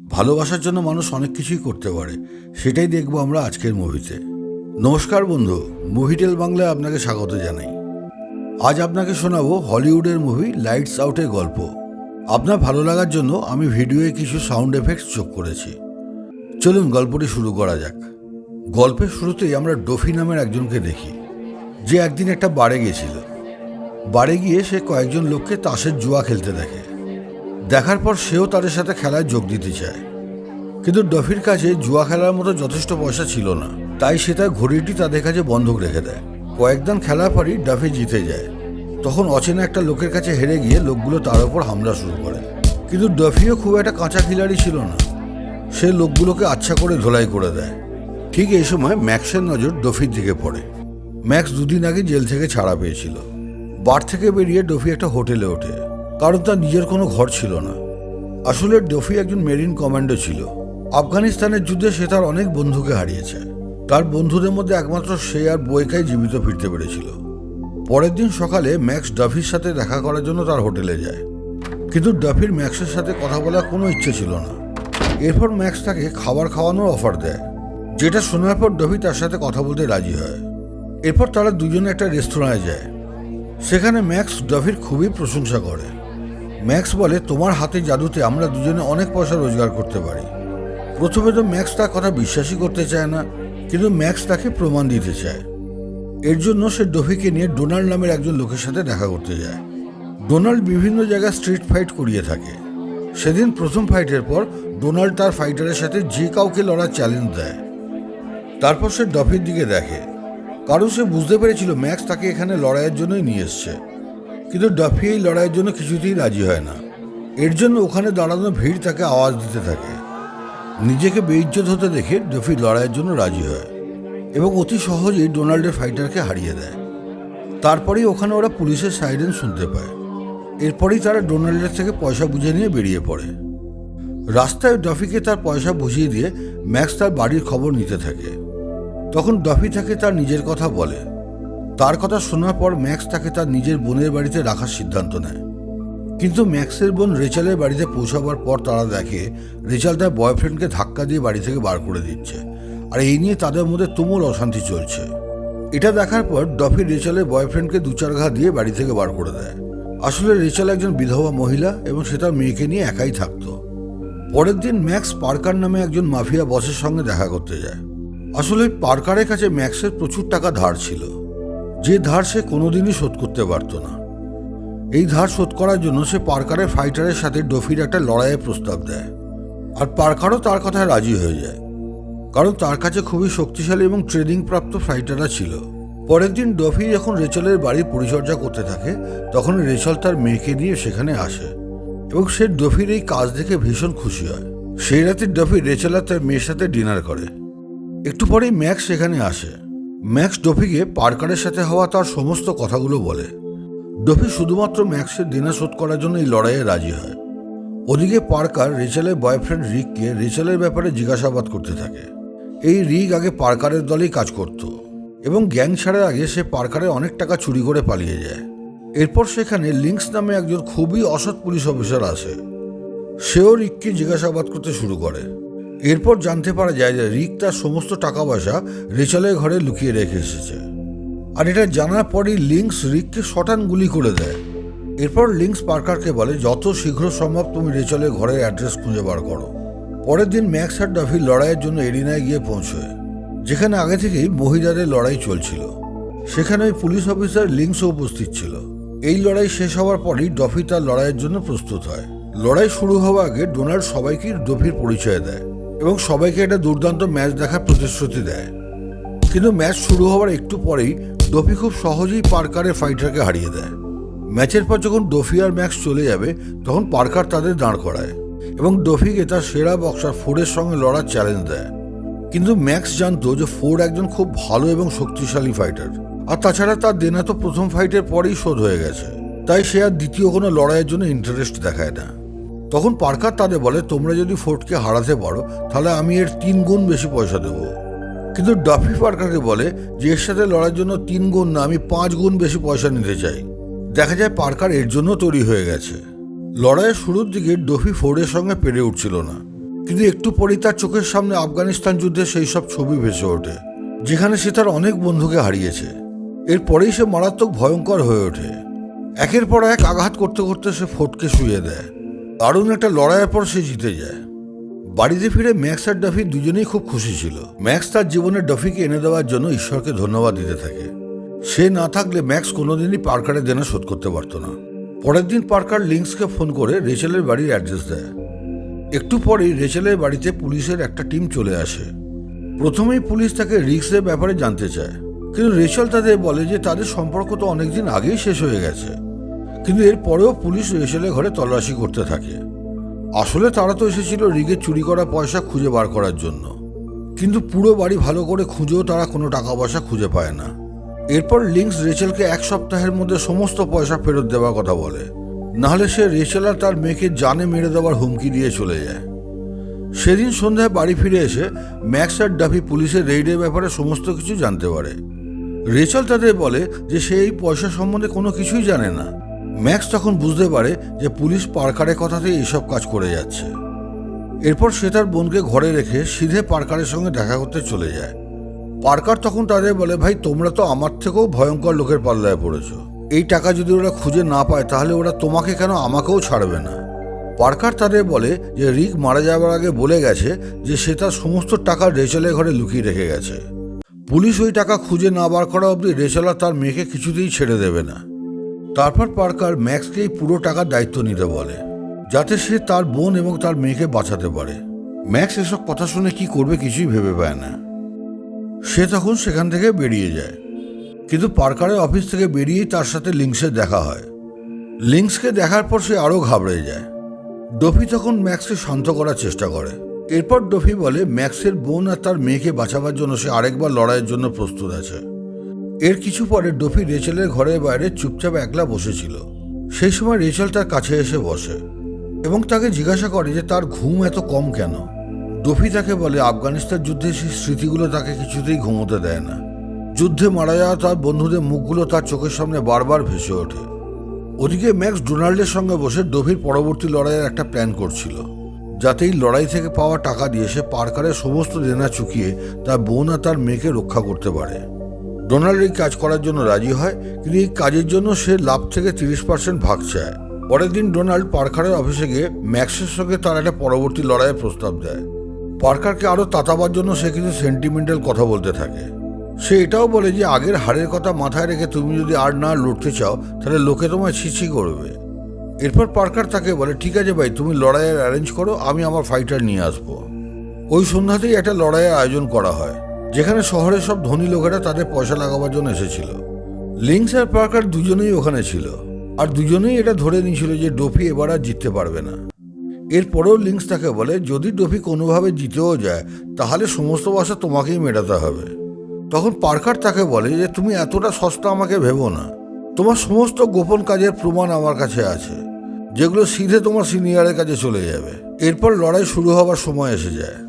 ভালোবাসার জন্য মানুষ অনেক কিছুই করতে পারে, সেটাই দেখব আমরা আজকের মুভিতে। নমস্কার বন্ধু, মুভিটেল বাংলায় আপনাকে স্বাগত জানাই। আজ আপনাকে শোনাবো হলিউডের মুভি লাইটস আউটের গল্প। আপনার ভালো লাগার জন্য আমি ভিডিওয়ে কিছু সাউন্ড এফেক্টস যোগ করেছি। চলুন গল্পটি শুরু করা যাক। গল্পের শুরুতেই আমরা ডোফি নামের একজনকে দেখি। যে একদিন একটা বারে গেছিল বারে গিয়ে সে কয়েকজন লোককে তাসের জুয়া খেলতে দেখে। দেখার পর সেও তাদের সাথে খেলায় যোগ দিতে চায়। কিন্তু ডফির কাছে জুয়া খেলার মতো যথেষ্ট পয়সা ছিল না। তাই সে তার ঘড়িটি তাদের কাছে বন্ধক রেখে দেয়। কয়েকদিন খেলার পরই ডফি জিতে যায়। তখন অচেনা একটা লোকের কাছে হেরে গিয়ে লোকগুলো তার উপর হামলা শুরু করে। কিন্তু ডফিও খুব একটা কাঁচা খিলাড়ি ছিল না। সে লোকগুলোকে আচ্ছা করে ধোলাই করে দেয়। ঠিক এই সময় ম্যাক্সের নজর ডফির দিকে পড়ে। ম্যাক্স দুদিন আগে জেল থেকে ছাড়া পেয়েছিল। বার থেকে বেরিয়ে ডফি একটা হোটেলে ওঠে। কারণ তার নিজের কোনো ঘর ছিল না। আসলে ডফি একজন মেরিন কমান্ডো ছিল। আফগানিস্তানের যুদ্ধে সে তার অনেক বন্ধুকে হারিয়েছে। তার বন্ধুদের মধ্যে একমাত্র সে আর বইকাই জীবিত ফিরতে পেরেছিল। পরের দিন সকালে ম্যাক্স ডাফির সাথে দেখা করার জন্য তার হোটেলে যায়। কিন্তু ডাফির ম্যাক্সের সাথে কথা বলার কোনো ইচ্ছে ছিল না। এরপর ম্যাক্স তাকে খাবার খাওয়ানোর অফার দেয়, যেটা শোনার পর ডফি তার সাথে কথা বলতে রাজি হয়। এরপর তারা দুজনে একটা রেস্তোরাঁয় যায়। সেখানে ম্যাক্স ডফির খুবই প্রশংসা করে। ম্যাক্স বলে, তোমার হাতে জাদুতে আমরা দুজনে অনেক পয়সা রোজগার করতে পারি। প্রথমে তো ম্যাক্স তার কথা বিশ্বাসই করতে চায় না, কিন্তু ম্যাক্স তাকে প্রমাণ দিতে চায়। এর জন্য সে ডফিকে নিয়ে ডোনাল্ড নামের একজন লোকের সাথে দেখা করতে যায়। ডোনাল্ড বিভিন্ন জায়গায় স্ট্রিট ফাইট করিয়ে থাকে। সেদিন প্রথম ফাইটের পর ডোনাল্ড তার ফাইটারের সাথে যে কাউকে লড়ার চ্যালেঞ্জ দেয়। তারপর সে ডফির দিকে দেখে। কারণ সে বুঝতে পেরেছিল ম্যাক্স তাকে এখানে লড়াইয়ের জন্যই নিয়ে এসছে। কিন্তু ডাফি এই লড়াইয়ের জন্য কিছুতেই রাজি হয় না। এর জন্য ওখানে দাঁড়ানো ভিড় তাকে আওয়াজ দিতে থাকে। নিজেকে বেইজ্জত হতে দেখে ডফি লড়াইয়ের জন্য রাজি হয় এবং অতি সহজেই ডোনাল্ডের ফাইটারকে হারিয়ে দেয়। তারপরেই ওখানে ওরা পুলিশের সাইরেন শুনতে পায়। এরপরেই তারা ডোনাল্ডের থেকে পয়সা বুঝে নিয়ে বেরিয়ে পড়ে। রাস্তায় ডফিকে তার পয়সা বুঝিয়ে দিয়ে ম্যাক্স তার বাড়ির খবর নিতে থাকে। তখন ডফি তাকে তার নিজের কথা বলে। তার কথা শোনার পর ম্যাক্স তাকে তার নিজের বোনের বাড়িতে রাখার সিদ্ধান্ত নেয়। কিন্তু ম্যাক্সের বোন রেচালের বাড়িতে পৌঁছাবার পর তারা দেখে রেচাল তার বয়ফ্রেন্ডকে ধাক্কা দিয়ে বাড়ি থেকে বার করে দিচ্ছে আর এই নিয়ে তাদের মধ্যে তুমুল অশান্তি চলছে। এটা দেখার পর ডফি রেচালের বয়ফ্রেন্ডকে দু চার ঘা দিয়ে বাড়ি থেকে বার করে দেয়। আসলে রেচাল একজন বিধবা মহিলা এবং সে তার মেয়েকে নিয়ে একাই থাকতো। পরের দিন ম্যাক্স পার্কার নামে একজন মাফিয়া বসের সঙ্গে দেখা করতে যায়। আসলে পার্কারের কাছে ম্যাক্সের প্রচুর টাকা ধার ছিল। যে ধার সে কোনোদিনই শোধ করতে পারত না। এই ধার শোধ করার জন্য সে পার্কারের ফাইটারের সাথে ডফির একটা লড়াইয়ের প্রস্তাব দেয়। আর পার্কারও তার কথায় রাজি হয়ে যায়। কারণ তার কাছে খুবই শক্তিশালী এবং ট্রেনিং প্রাপ্ত ফাইটাররা ছিল। পরের দিন ডফি যখন রেচলের বাড়ির পরিচর্যা করতে থাকে, তখন রেচল তার মেয়েকে নিয়ে সেখানে আসে এবং সে ডফির এই কাজ দেখে ভীষণ খুশি হয়। সেই রাতে ডফি রেচেল তার মেয়ের সাথে ডিনার করে। একটু পরেই ম্যাক্স সেখানে আসে। ম্যাক্স ডফিকে পার্কারের সাথে হওয়া তার সমস্ত কথাগুলো বলে। ডফি শুধুমাত্র ম্যাক্সের দিনা শোধ করার জন্য এই লড়াইয়ে রাজি হয়। ওদিকে পার্কার রেচেলের বয়ফ্রেন্ড রিককে রেচেলের ব্যাপারে জিজ্ঞাসাবাদ করতে থাকে। এই রিক আগে পার্কারের দলেই কাজ করত এবং গ্যাং ছাড়ার আগে সে পার্কারের অনেক টাকা চুরি করে পালিয়ে যায়। এরপর সেখানে লিঙ্কস নামে একজন খুবই অসৎ পুলিশ অফিসার আসে। সেও রিককে জিজ্ঞাসাবাদ করতে শুরু করে। এরপর জানতে পারা যায় যে রিক তার সমস্ত টাকা পয়সা রেচলের ঘরে লুকিয়ে রেখে এসেছে। আর এটা জানার পরই লিঙ্কস রিককে শটান গুলি করে দেয়। এরপর লিঙ্কস পার্কারকে বলে, যত শীঘ্র সম্ভব তুমি রেচলের ঘরের অ্যাড্রেস খুঁজে বার করো। পরের দিন ম্যাক্স আর ডাফি লড়াইয়ের জন্য এরিনায় গিয়ে পৌঁছয়, যেখানে আগে থেকেই মহিলাদের লড়াই চলছিল। সেখানে ওই পুলিশ অফিসার লিঙ্কসও উপস্থিত ছিল। এই লড়াই শেষ হওয়ার পরই ডফি তার লড়াইয়ের জন্য প্রস্তুত হয়। লড়াই শুরু হওয়ার আগে ডোনাল্ড সবাইকে ডফির পরিচয় দেয়। এবং সবাইকে একটা দুর্দান্ত ম্যাচ দেখার প্রতিশ্রুতি দেয়। কিন্তু ম্যাচ শুরু হওয়ার একটু পরেই ডফি খুব সহজেই পার্কারের ফাইটারকে হারিয়ে দেয়। ম্যাচের পর যখন ডফি আর ম্যাক্স চলে যাবে, তখন পার্কার তাদের দাঁড় করায় এবং ডফিকে তার সেরা বক্সার ফোর্ডের সঙ্গে লড়ার চ্যালেঞ্জ দেয়। কিন্তু ম্যাক্স জানতো যে ফোর্ড একজন খুব ভালো এবং শক্তিশালী ফাইটার। আর তাছাড়া তার দেনা তো প্রথম ফাইটের পরেই শোধ হয়ে গেছে। তাই সে আর দ্বিতীয় কোনো লড়াইয়ের জন্য ইন্টারেস্ট দেখায় না। তখন পার্কার তাদের বলে, তোমরা যদি ফোর্টকে হারাতে পারো, তাহলে আমি এর তিন গুণ বেশি পয়সা দেবো। কিন্তু ডাফি পার্কারকে বলে, যে এর সাথে লড়ার জন্য তিন গুণ না, আমি পাঁচ গুণ বেশি পয়সা নিতে চাই। দেখা যায় পার্কার এর জন্য তৈরি হয়ে গেছে। লড়াইয়ের শুরুর দিকে ডফি ফোর্ডের সঙ্গে পেরে উঠছিল না। কিন্তু একটু পরেই তার চোখের সামনে আফগানিস্তান যুদ্ধে সেই সব ছবি ভেসে ওঠে, যেখানে সে তার অনেক বন্ধুকে হারিয়েছে। এরপরেই সে মারাত্মক ভয়ঙ্কর হয়ে ওঠে। একের পর এক আঘাত করতে করতে সে ফটকে শুয়ে দেয়। দারুণ একটা লড়াইয়ের পর সে জিতে যায়। বাড়িতে ফিরে ম্যাক্স আর ডাফি দুজনেই খুব খুশি ছিল। ম্যাক্স তার জীবনে ডফিকে এনে দেওয়ার জন্য ঈশ্বরকে ধন্যবাদ দিতে থাকে। সে না থাকলে ম্যাক্স কোনোদিনই পার্কারের দেনা শোধ করতে পারতো না। পরের দিন পার্কার লিঙ্কসকে ফোন করে রেচেলের বাড়ির অ্যাড্রেস দেয়। একটু পরেই রেচেলের বাড়িতে পুলিশের একটা টিম চলে আসে। প্রথমেই পুলিশ তাকে রিক্সের ব্যাপারে জানতে চায়। কিন্তু রেচেল তাদের বলে যে তাদের সম্পর্ক তো অনেকদিন আগেই শেষ হয়ে গেছে। কিন্তু এরপরেও পুলিশ রেচেলের ঘরে তল্লাশি করতে থাকে। আসলে তারা তো এসেছিল রিগে চুরি করা পয়সা খুঁজে বার করার জন্য। কিন্তু পুরো বাড়ি ভালো করে খুঁজেও তারা কোনো টাকা পয়সা খুঁজে পায় না। এরপর লিঙ্কস রেচেলকে এক সপ্তাহের মধ্যে সমস্ত পয়সা ফেরত দেওয়ার কথা বলে। নাহলে সে রেচেল আর তার মেয়েকে জানে মেরে দেওয়ার হুমকি দিয়ে চলে যায়। সেদিন সন্ধ্যায় বাড়ি ফিরে এসে ম্যাক্স আর ডাফি পুলিশের রেইডের ব্যাপারে সমস্ত কিছু জানতে পারে। রেচেল তাদের বলে যে সে এই পয়সা সম্বন্ধে কোনো কিছুই জানে না। ম্যাক্স তখন বুঝতে পারে যে পুলিশ পার্কারের কথাতেই এইসব কাজ করে যাচ্ছে। এরপর সে তার বোনকে ঘরে রেখে সিধে পার্কারের সঙ্গে দেখা করতে চলে যায়। পার্কার তখন তাদের বলে, ভাই, তোমরা তো আমার থেকেও ভয়ঙ্কর লোকের পাল্লায় পড়েছ। এই টাকা যদি ওরা খুঁজে না পায়, তাহলে ওরা তোমাকে কেন আমাকেও ছাড়বে না? পার্কার তাদের বলে যে, রিক মারা যাওয়ার আগে বলে গেছে যে, সে তার সমস্ত টাকা রেচেলের ঘরে লুকিয়ে রেখে গেছে। পুলিশ ওই টাকা খুঁজে না বার করা অবধি রেচেলা তার মেয়েকে কিছুতেই ছেড়ে দেবে না। তারপর পার্কার ম্যাক্সকে এই পুরো টাকার দায়িত্ব নিতে বলে, যাতে সে তার বোন এবং তার মেয়েকে বাঁচাতে পারে। ম্যাক্স এসব কথা শুনে কি করবে কিছুই ভেবে পায় না। সে তখন সেখান থেকে বেরিয়ে যায়। কিন্তু পার্কারের অফিস থেকে বেরিয়েই তার সাথে লিঙ্কসের দেখা হয়। লিঙ্কসকে দেখার পর সে আরও ঘাবড়ে যায়। ডফি তখন ম্যাক্সকে শান্ত করার চেষ্টা করে। এরপর ডফি বলে, ম্যাক্সের বোন আর তার মেয়েকে বাঁচাবার জন্য সে আরেকবার লড়াইয়ের জন্য প্রস্তুত আছে। এর কিছু পরে ডফি রেচেলের ঘরের বাইরে চুপচাপ একলা বসেছিল। সেই সময় রেচেল তার কাছে এসে বসে এবং তাকে জিজ্ঞাসা করে যে তার ঘুম এত কম কেন? ডফি তাকে বলে, আফগানিস্তান যুদ্ধে সেই স্মৃতিগুলো তাকে কিছুতেই ঘুমোতে দেয় না। যুদ্ধে মারা যাওয়া তার বন্ধুদের মুখগুলো তার চোখের সামনে বারবার ভেসে ওঠে। ওদিকে ম্যাক্স ডোনাল্ডের সঙ্গে বসে ডভির পরবর্তী লড়াইয়ের একটা প্ল্যান করছিল যাতে এই লড়াই থেকে পাওয়া টাকা দিয়ে সে পার্কারের সমস্ত দেনা চুকিয়ে তার বোন আর তার মেয়েকে রক্ষা করতে পারে। ডোনাল্ড এই কাজ করার জন্য রাজি হয়, কিন্তু এই কাজের জন্য সে লাভ থেকে তিরিশ পার্সেন্ট ভাগ চায়। পরের দিন ডোনাল্ড পার্কারের অফিসে গিয়ে ম্যাক্সের সঙ্গে তার একটা পরবর্তী লড়াইয়ের প্রস্তাব দেয়। পার্কারকে আরও তাতাবার জন্য সে কিছু সেন্টিমেন্টাল কথা বলতে থাকে। সে এটাও বলে যে, আগের হারের কথা মাথায় রেখে তুমি যদি আর না লড়তে চাও, তাহলে লোকে তোমায় ছিছি করবে। এরপর পার্কার তাকে বলে, ঠিক আছে ভাই, তুমি লড়াইয়ের অ্যারেঞ্জ করো, আমি আমার ফাইটার নিয়ে আসব। ওই সন্ধ্যাতেই একটা লড়াইয়ের আয়োজন করা হয়। যেখানে শহরের সব ধনী লোকেরা তাদের পয়সা লাগাবার জন্য এসেছিল। লিঙ্কস আর পার্কার দুজনেই ওখানে ছিল। আর দুজনেই এটা ধরে নিয়েছিল যে ডোফি এবার আর জিততে পারবে না। এরপরেও লিঙ্কস তাকে বলে, যদি ডোফি কোনোভাবে জিতেও যায়, তাহলে সমস্ত বাসা তোমাকেই মেটাতে হবে। তখন পার্কার তাকে বলে যে, তুমি এতটা সস্তা আমাকে ভেবো না। তোমার সমস্ত গোপন কাজের প্রমাণ আমার কাছে আছে, যেগুলো সিধে তোমার সিনিয়রের কাছে চলে যাবে। এরপর লড়াই শুরু হবার সময় এসে যায়।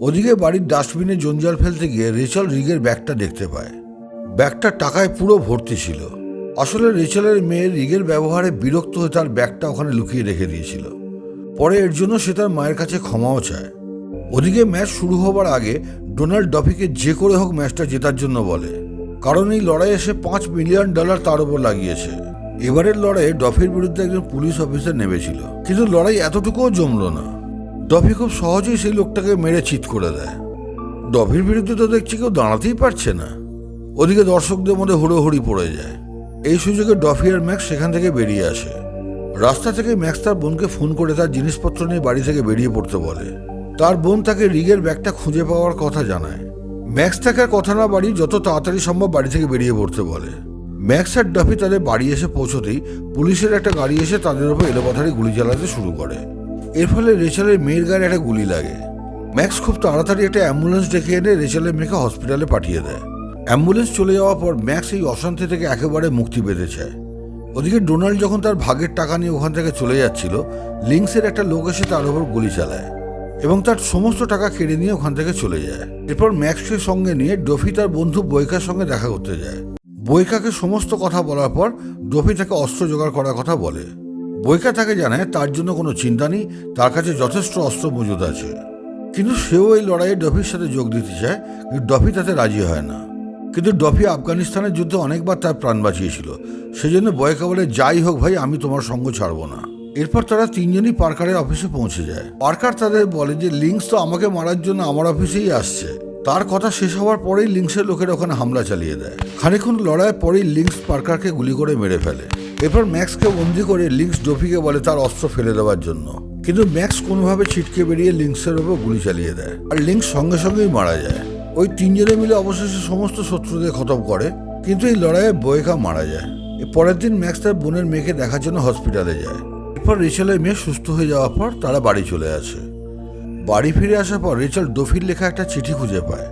ওদিকে বাড়ির ডাস্টবিনে জঞ্জাল ফেলতে গিয়ে রেচল রিগের ব্যাগটা দেখতে পায়। ব্যাগটা টাকায় পুরো ভর্তি ছিল। আসলে রেচেলের মেয়ের রিগের ব্যবহারে বিরক্ত হয়ে তার ব্যাগটা ওখানে লুকিয়ে রেখে দিয়েছিল। পরে এর জন্য সে তার মায়ের কাছে ক্ষমাও চায়। ওদিকে ম্যাচ শুরু হবার আগে ডোনাল্ড ডফিকে যে করে হোক ম্যাচটা জেতার জন্য বলে। কারণ এই লড়াইয়ে সে পাঁচ মিলিয়ন ডলার তার উপর লাগিয়েছে। এবারের লড়াইয়ে ডফির বিরুদ্ধে একজন পুলিশ অফিসার নেমেছিল। কিন্তু লড়াই এতটুকুও জমল না। ডফি খুব সহজেই সেই লোকটাকে মেরে চিৎ করে দেয়। ডফির বিরুদ্ধে তো দেখছি কেউ দাঁড়াতেই পারছে না। ওদিকে দর্শকদের মধ্যে হুড়োহুড়ি পড়ে যায়। এই সুযোগে ডফি আর ম্যাক্স সেখান থেকে বেরিয়ে আসে। রাস্তা থেকে ম্যাক্স তার বোনকে ফোন করে তার জিনিসপত্র নিয়ে বাড়ি থেকে বেরিয়ে পড়তে বলে। তার বোন তাকে রিগের ব্যাগটা খুঁজে পাওয়ার কথা জানায়। ম্যাক্স তাকে কথা না বাড়ি যত তাড়াতাড়ি সম্ভব বাড়ি থেকে বেরিয়ে পড়তে বলে। ম্যাক্স আর ডাফি তাদের বাড়ি এসে পৌঁছতেই পুলিশের একটা গাড়ি এসে তাদের উপর এলোপাথারি গুলি চালাতে শুরু করে। এর ফলে রেচালের মেয়ের গায়ে একটা গুলি লাগে। ম্যাক্স খুব তাড়াতাড়ি একটা অ্যাম্বুলেন্স ডেকে এনে রেচালের মেয়েকে হসপিটালে পাঠিয়ে দেয়। অ্যাম্বুলেন্স চলে যাওয়ার পর ম্যাক্স এই অশান্তি থেকে একেবারে মুক্তি পেতে চায় ওদিকে ডোনাল্ড যখন তার ভাগের টাকা নিয়ে ওখান থেকে চলে যাচ্ছিল লিঙ্কসের একটা লোক এসে তার উপর গুলি চালায় এবং তার সমস্ত টাকা কেড়ে নিয়ে ওখান থেকে চলে যায়। এরপর ম্যাক্সকে সঙ্গে নিয়ে ডফি তার বন্ধু বৈকার সঙ্গে দেখা করতে যায়। বৈকাকে সমস্ত কথা বলার পর ডফি তাকে অস্ত্র জোগাড় করার কথা বলে। বৈকা তাকে জানায়, তার জন্য কোনো চিন্তা নেই, তার কাছে যথেষ্ট অস্ত্র মজুদ আছে। কিন্তু সেও এই লড়াইয়ে ডফির সাথে যোগ দিতে চায়, কিন্তু ডফি তাতে রাজি হয় না। কিন্তু ডফি আফগানিস্তানের যুদ্ধে অনেকবার তার প্রাণ বাঁচিয়েছিল। সেজন্য বয়কা বলে যাই হোক ভাই, আমি তোমার সঙ্গ ছাড়বো না। এরপর তারা তিনজনই পার্কারের অফিসে পৌঁছে যায়। পার্কার তাদের বলে যে লিঙ্কস তো আমাকে মারার জন্য আমার অফিসেই আসছে। তার কথা শেষ হওয়ার পরেই লিঙ্কসের লোকের ওখানে হামলা চালিয়ে দেয়। খানিক্ষণ লড়াইয়ের পরেই লিঙ্কস পার্কারকে গুলি করে মেরে ফেলে। এরপর ম্যাক্সকে বন্দি করে লিঙ্কস ডোফিকে বলে তার অস্ত্র ফেলে দেওয়ার জন্য। কিন্তু ম্যাক্স কোনোভাবে ছিটকে বেরিয়ে লিঙ্কসের ওপর গুলি চালিয়ে দেয়। আর লিঙ্কস সঙ্গে সঙ্গেই মারা যায়। ওই তিনজনে মিলে অবশেষে সমস্ত শত্রুদের খতম করে, কিন্তু এই লড়াইয়ে বয়েকা মারা যায়। পরের দিন ম্যাক্স তার বোনের মেয়েকে দেখার জন্য হসপিটালে যায়। এরপর রিচেলের মেয়ে সুস্থ হয়ে যাওয়ার পর তারা বাড়ি চলে আসে। বাড়ি ফিরে আসার পর রিচেল ডোফির লেখা একটা চিঠি খুঁজে পায়,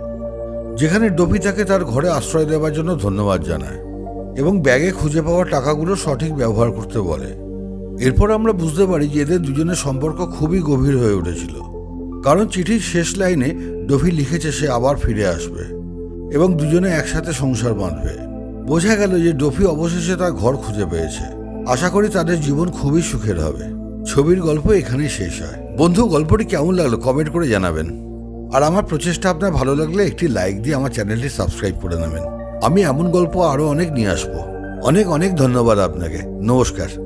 যেখানে ডোফি তাকে তার ঘরে আশ্রয় দেওয়ার জন্য ধন্যবাদ জানায়। এবং ব্যাগে খুঁজে পাওয়া টাকাগুলো সঠিক ব্যবহার করতে বলে। এরপর আমরা বুঝতে পারি যে এদের দুজনের সম্পর্ক খুবই গভীর হয়ে উঠেছিল। কারণ চিঠির শেষ লাইনে ডফি লিখেছে সে আবার ফিরে আসবে এবং দুজনে একসাথে সংসার বাঁধবে। বোঝা গেল যে ডফি অবশেষে তার ঘর খুঁজে পেয়েছে। আশা করি তাদের জীবন খুবই সুখের হবে। ছবির গল্প এখানেই শেষ হয়। বন্ধু, গল্পটি কেমন লাগল কমেন্ট করে জানাবেন। আর আমার প্রচেষ্টা আপনার ভালো লাগলে একটি লাইক দিয়ে আমার চ্যানেলটি সাবস্ক্রাইব করে নেবেন। আমি এমন গল্প আরও অনেক নিয়ে আসব। অনেক অনেক ধন্যবাদ আপনাকে। নমস্কার।